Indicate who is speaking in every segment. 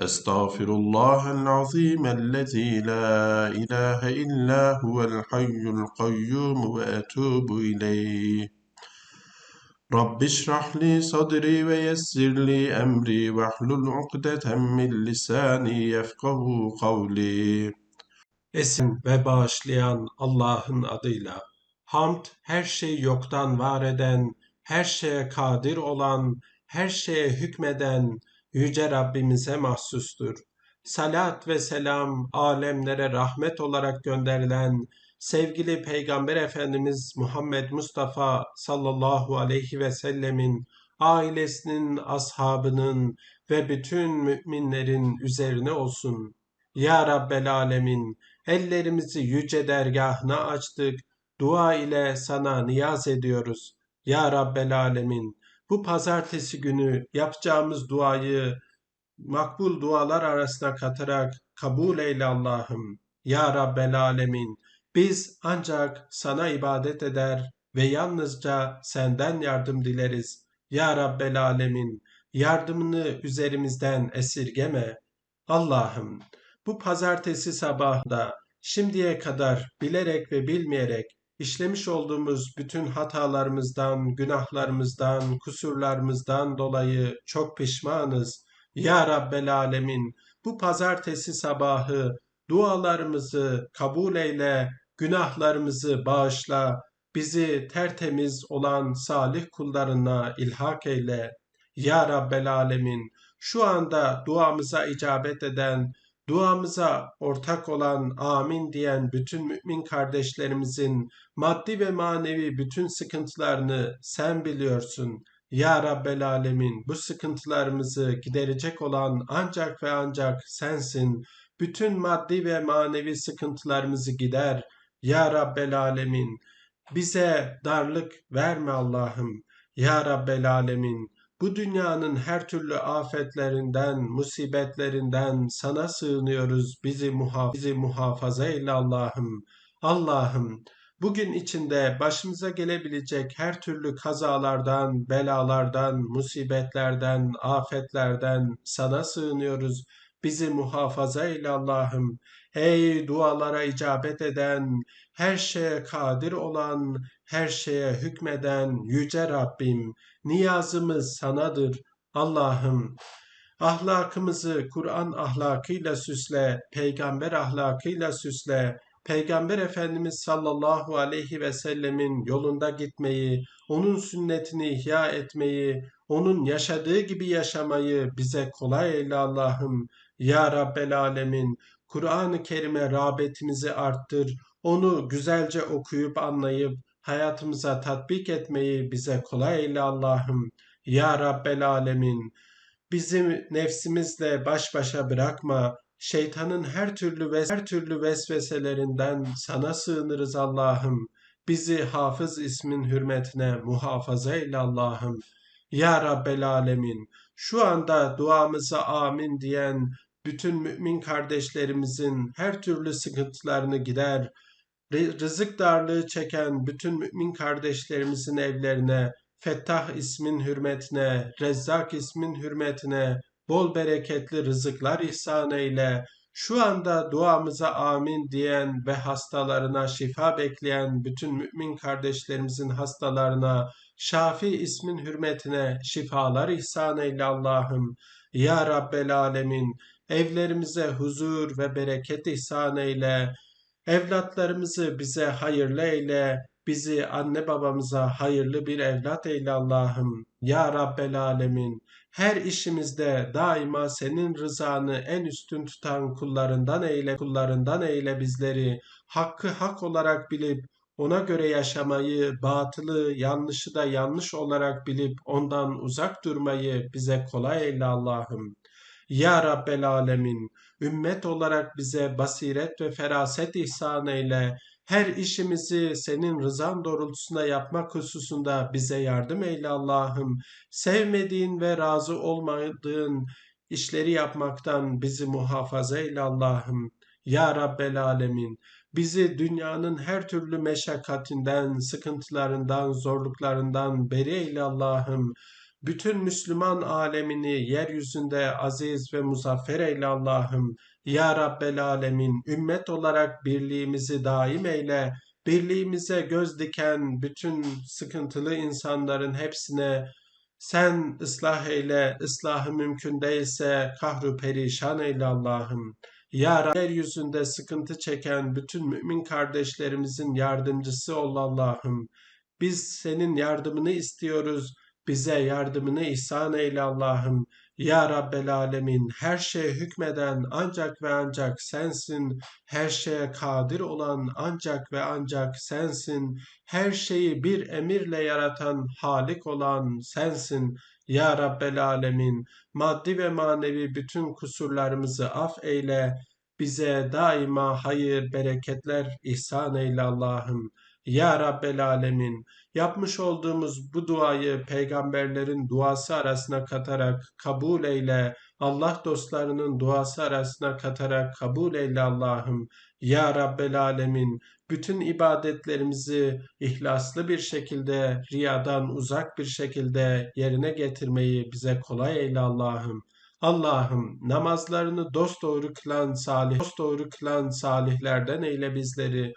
Speaker 1: أستغفر الله العظيم الذي لا إله إلا هو الحي القيوم وأتوب إليه رب اشرح لي صدري ويسر لي أمري واحلل عقدة من لساني يفقه قولي
Speaker 2: Esin ve bağışlayan Allah'ın adıyla. Hamd, her şeyi yoktan var eden, her şeye kadir olan, her şeye hükmeden Yüce Rabbimize mahsustur. Salat ve selam, alemlere rahmet olarak gönderilen sevgili Peygamber Efendimiz Muhammed Mustafa sallallahu aleyhi ve sellemin ailesinin, ashabının ve bütün müminlerin üzerine olsun. Ya Rabbel Alemin, ellerimizi yüce dergahına açtık, dua ile sana niyaz ediyoruz. Ya Rabbel Alemin, bu pazartesi günü yapacağımız duayı makbul dualar arasına katarak kabul eyle Allah'ım. Ya Rabbel Alemin, biz ancak sana ibadet eder ve yalnızca senden yardım dileriz. Ya Rabbel Alemin, yardımını üzerimizden esirgeme. Allah'ım, bu pazartesi sabahında şimdiye kadar bilerek ve bilmeyerek işlemiş olduğumuz bütün hatalarımızdan, günahlarımızdan, kusurlarımızdan dolayı çok pişmanız. Ya Rabbel Alemin, bu pazartesi sabahı dualarımızı kabul eyle, günahlarımızı bağışla, bizi tertemiz olan salih kullarına ilhak eyle. Ya Rabbel Alemin, şu anda duamıza icabet eden, duamıza ortak olan amin diyen bütün mümin kardeşlerimizin maddi ve manevi bütün sıkıntılarını sen biliyorsun. Ya Rabbel Alemin bu sıkıntılarımızı giderecek olan ancak ve ancak sensin. Bütün maddi ve manevi sıkıntılarımızı gider. Ya Rabbel Alemin bize darlık verme Allah'ım. Ya Rabbel Alemin bu dünyanın her türlü afetlerinden, musibetlerinden sana sığınıyoruz. Bizi, muhaf bizi muhafaza eyle Allah'ım. Allah'ım bugün içinde başımıza gelebilecek her türlü kazalardan, belalardan, musibetlerden, afetlerden sana sığınıyoruz. Bizi muhafaza eyle Allah'ım. Ey dualara icabet eden, her şeye kadir olan, her şeye hükmeden yüce Rabbim, niyazımız sanadır. Allah'ım, ahlakımızı Kur'an ahlakıyla süsle, peygamber ahlakıyla süsle, Peygamber Efendimiz sallallahu aleyhi ve sellemin yolunda gitmeyi, onun sünnetini ihya etmeyi, onun yaşadığı gibi yaşamayı bize kolay eyle Allah'ım. Ya Rabbel Alemin, Kur'an-ı Kerim'e rağbetimizi arttır, onu güzelce okuyup anlayıp hayatımıza tatbik etmeyi bize kolay eyle Allah'ım. Ya Rabbel Alemin, bizi nefsimizle baş başa bırakma, şeytanın her türlü ve her türlü vesveselerinden sana sığınırız Allah'ım. Bizi hafız ismin hürmetine muhafaza eyle Allah'ım. Ya Rabbel Alemin, şu anda duamıza amin diyen bütün mümin kardeşlerimizin her türlü sıkıntılarını gider, rızık darlığı çeken bütün mümin kardeşlerimizin evlerine Fettah ismin hürmetine, Rezzak ismin hürmetine bol bereketli rızıklar ihsan eyle. Şu anda duamıza amin diyen ve hastalarına şifa bekleyen bütün mümin kardeşlerimizin hastalarına Şafi ismin hürmetine şifalar ihsan eyle Allah'ım. Ya Rabbel Alemin evlerimize huzur ve bereket ihsan eyle. Evlatlarımızı bize hayırlı eyle. Bizi anne babamıza hayırlı bir evlat eyle Allah'ım. Ya Rabbel Alemin her işimizde daima senin rızanı en üstün tutan kullarından eyle, kullarından eyle bizleri. Hakkı hak olarak bilip ona göre yaşamayı, batılı, yanlışı da yanlış olarak bilip ondan uzak durmayı bize kolay eyle Allah'ım. Ya Rabbel Alemin, ümmet olarak bize basiret ve feraset ihsan eyle. Her işimizi senin rızan doğrultusunda yapmak hususunda bize yardım eyle Allah'ım. Sevmediğin ve razı olmadığın işleri yapmaktan bizi muhafaza eyle Allah'ım. Ya Rabbel Alemin, bizi dünyanın her türlü meşakkatinden, sıkıntılarından, zorluklarından beri eyle Allah'ım. Bütün Müslüman alemini yeryüzünde aziz ve muzaffer eyle Allah'ım. Ya Rabbel Alemin, ümmet olarak birliğimizi daim eyle. Birliğimize göz diken bütün sıkıntılı insanların hepsine sen ıslah eyle, ıslahı mümkün değilse kahru perişan eyle Allah'ım. Ya Rabbi, yeryüzünde sıkıntı çeken bütün mümin kardeşlerimizin yardımcısı ol Allah'ım. Biz senin yardımını istiyoruz. Bize yardımını ihsan eyle Allah'ım. Ya Rabbel Alemin her şeye hükmeden ancak ve ancak sensin. Her şeye kadir olan ancak ve ancak sensin. Her şeyi bir emirle yaratan Halik olan sensin. Ya Rabbel Alemin maddi ve manevi bütün kusurlarımızı af eyle. Bize daima hayır, bereketler ihsan eyle Allah'ım. Ya Rabbel Alemin yapmış olduğumuz bu duayı peygamberlerin duası arasına katarak kabul eyle. Allah dostlarının duası arasına katarak kabul eyle Allah'ım. Ya Rabbel Alemin bütün ibadetlerimizi ihlaslı bir şekilde, riyadan uzak bir şekilde yerine getirmeyi bize kolay eyle Allah'ım. Allah'ım namazlarını dosdoğru kılan salih, dosdoğru kılan salihlerden eyle bizleri.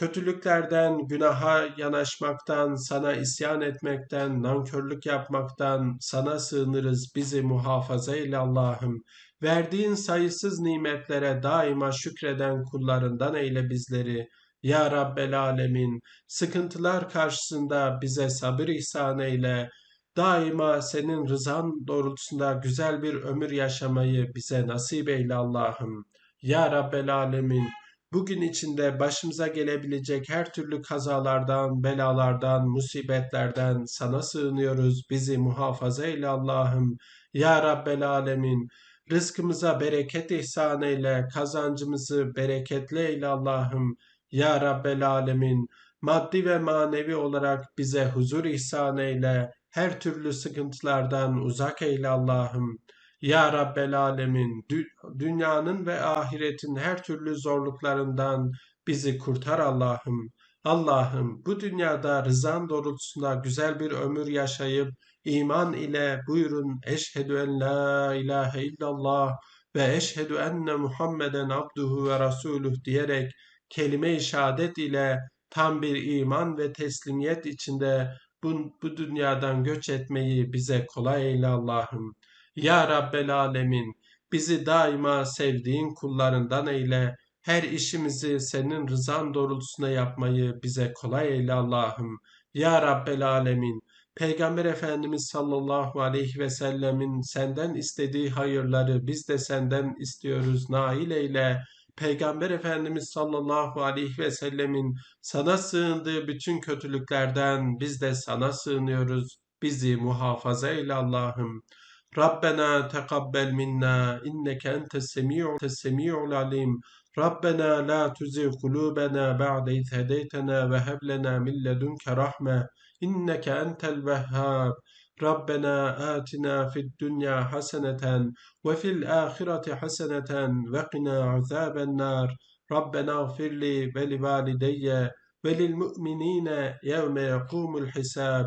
Speaker 2: Kötülüklerden, günaha yanaşmaktan, sana isyan etmekten, nankörlük yapmaktan sana sığınırız. Bizi muhafaza eyle Allah'ım. Verdiğin sayısız nimetlere daima şükreden kullarından eyle bizleri. Ya Rabbel Alemin, sıkıntılar karşısında bize sabır ihsan eyle. Daima senin rızan doğrultusunda güzel bir ömür yaşamayı bize nasip eyle Allah'ım. Ya Rabbel Alemin, bugün içinde başımıza gelebilecek her türlü kazalardan, belalardan, musibetlerden sana sığınıyoruz. Bizi muhafaza eyle Allah'ım. Ya Rabbel Alemin, rızkımıza bereket ihsan eyle, kazancımızı bereketli eyle Allah'ım. Ya Rabbel Alemin, maddi ve manevi olarak bize huzur ihsan eyle, her türlü sıkıntılardan uzak eyle Allah'ım. Ya Rabbel Alemin, dü- dünyanın ve ahiretin her türlü zorluklarından bizi kurtar Allah'ım. Allah'ım bu dünyada rızan doğrultusunda güzel bir ömür yaşayıp iman ile buyurun eşhedü en la ilahe illallah ve eşhedü enne Muhammeden abduhu ve rasuluh diyerek kelime-i şehadet ile tam bir iman ve teslimiyet içinde bu, bu dünyadan göç etmeyi bize kolay eyle Allah'ım. Ya Rabbel Alemin bizi daima sevdiğin kullarından eyle. Her işimizi senin rızan doğrultusunda yapmayı bize kolay eyle Allah'ım. Ya Rabbel Alemin Peygamber Efendimiz sallallahu aleyhi ve sellemin senden istediği hayırları biz de senden istiyoruz. Nail eyle. Peygamber Efendimiz sallallahu aleyhi ve sellemin sana sığındığı bütün kötülüklerden biz de sana sığınıyoruz. Bizi muhafaza eyle Allah'ım. ربنا تقبل منا إنك أنت السميع السميع العليم. ربنا لا تزغ قلوبنا بعد إذ هديتنا وهب لنا من لدنك رحمة إنك أنت الوهاب. ربنا آتنا في الدنيا حسنة وفي الآخرة حسنة وقنا عذاب النار. ربنا اغفر لي ولوالدي وللمؤمنين يوم يقوم الحساب.